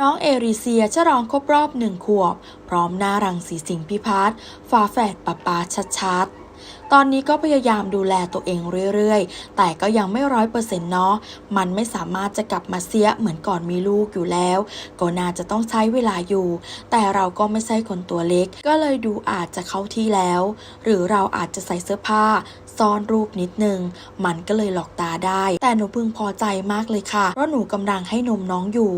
น้องเอริเซียฉลองครบรอบหนึ่งขวบ พร้อมหน้ารังสีสิงพิพัฒน์ฝาแฝดปะปาชัดๆ ตอนนี้ก็พยายามดูแลตัวเองเรื่อยๆ แต่ก็ยังไม่ร้อยเปอร์เซ็นต์เนาะ มันไม่สามารถจะกลับมาเสียเหมือนก่อนมีลูกอยู่แล้ว ก็น่าจะต้องใช้เวลาอยู่ แต่เราก็ไม่ใช่คนตัวเล็ก ก็เลยดูอาจจะเข้าที่แล้ว หรือเราอาจจะใส่เสื้อผ้าซ่อนรูปนิดนึง มันก็เลยหลอกตาได้ แต่หนูพึงพอใจมากเลยค่ะ เพราะหนูกำลังให้นมน้องอยู่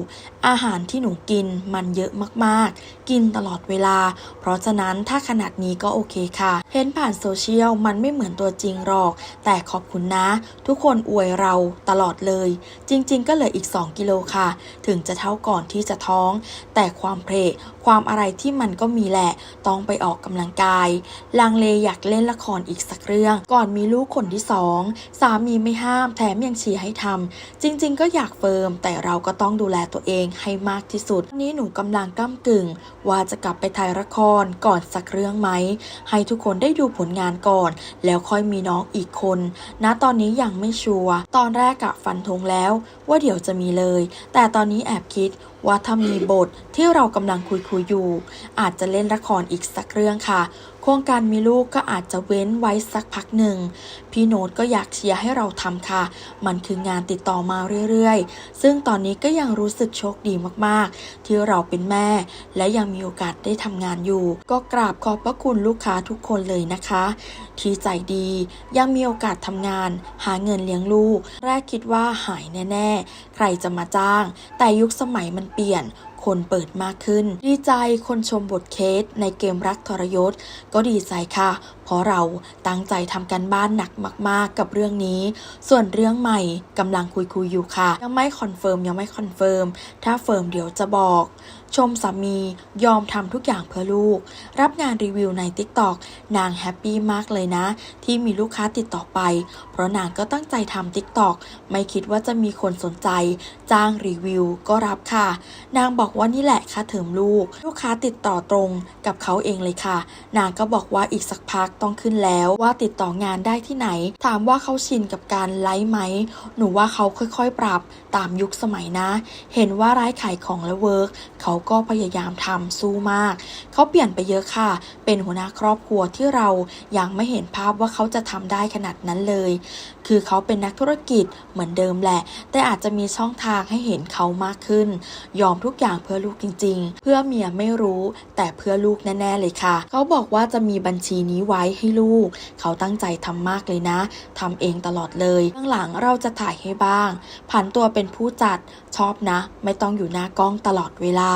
อาหารที่หนูกินมันเยอะมากๆ กินตลอดเวลา เพราะฉะนั้นถ้าขนาดนี้ก็โอเคค่ะ เห็นผ่านโซเชียลมันไม่เหมือนตัวจริงหรอก แต่ขอบคุณนะ ทุกคนอวยเราตลอดเลย จริง ๆ ก็เหลืออีก 2 กิโลค่ะ ถึงจะเท่าก่อนที่จะท้อง แต่ความเพลความอะไรที่มันก็มีแหละ ต้องไปออกกำลังกาย ลังเลอยากเล่นละครอีกสักเรื่อง ก่อนมีลูกคนที่สองสามีไม่ห้ามแถมยังเชียร์ให้ทำจริง ๆ ก็อยากเฟิร์ม แต่เราก็ต้องดูแลตัวเองให้มากที่สุดวันนี้หนูกำลังก้ากึ่ง ว่าจะกลับไปถ่ายละครก่อนสักเรื่องไหม ให้ทุกคนได้ดูผลงานก่อนแล้วค่อยมีน้องอีกคน ณตอนนี้ยังไม่ชัวร์ตอนแรกกะฟันธงแล้ว ว่าเดี๋ยวจะมีเลย แต่ตอนนี้แอบคิดว่าถ้ามีบทที่เรากำลังคุยคุยอยู่ อาจจะเล่นละครอีกสักเรื่องค่ะ โครงการมีลูกก็อาจจะเว้นไว้สักพักหนึ่ง พี่โน้ตก็อยากเชียร์ให้เราทำค่ะ มันคืองานติดต่อมาเรื่อยๆ ซึ่งตอนนี้ก็ยังรู้สึกโชคดีมากๆ ที่เราเป็นแม่ และยังมีโอกาสได้ทำงานอยู่ ก็กราบขอบพระคุณลูกค้าทุกคนเลยนะคะ ที่ใจดียังมีโอกาสทำงาน หาเงินเลี้ยงลูก แรกคิดว่าหายแน่ ๆ ใครจะมาจ้าง แต่ยุคสมัยมันเปลี่ยน คนเปิดมากขึ้น ดีใจคนชมบทเคสในเกมรักทรยศ ก็ดีใจค่ะเพราะเราตั้งใจทำกันบ้านหนักมาก ๆ กับเรื่องนี้ ส่วนเรื่องใหม่กำลังคุยคุยอยู่ค่ะ ยังไม่คอนเฟิร์มยังไม่คอนเฟิร์ม ถ้าเฟิร์มเดี๋ยวจะบอก ชมสามียอมทำทุกอย่างเพื่อลูก รับงานรีวิวใน TikTok นางแฮปปี้มากเลยนะ ที่มีลูกค้าติดต่อไป เพราะนางก็ตั้งใจทำ TikTok ไม่คิดว่าจะมีคนสนใจ จ้างรีวิวก็รับค่ะ นางบอกว่านี่แหละค่าเทอมลูก ลูกค้าติดต่อตรงกับเขาเองเลยค่ะ นางก็บอกว่าอีกสักพักต้องขึ้นแล้วว่าติดต่องานได้ที่ไหน ถามว่าเขาชินกับการไลฟ์ไหม หนูว่าเขาค่อยๆ ปรับตามยุคสมัยนะ เห็นว่าร้ายขายของและเวิร์กเขาก็พยายามทำสู้มาก เขาเปลี่ยนไปเยอะค่ะ เป็นหัวหน้าครอบครัวที่เรายังไม่เห็นภาพว่าเขาจะทำได้ขนาดนั้นเลย คือเขาเป็นนักธุรกิจเหมือนเดิมแหละ แต่อาจจะมีช่องทางให้เห็นเขามากขึ้น ยอมทุกอย่างเพื่อลูกจริง ๆ เพื่อเมียไม่รู้ แต่เพื่อลูกแน่ๆเลยค่ะ เขาบอกว่าจะมีบัญชีนี้ไว้ให้ลูก เขาตั้งใจทำมากเลยนะทำเองตลอดเลยข้างหลังเราจะถ่ายให้บ้าง ผันตัวเป็นผู้จัดชอบนะ ไม่ต้องอยู่หน้ากล้องตลอดเวลา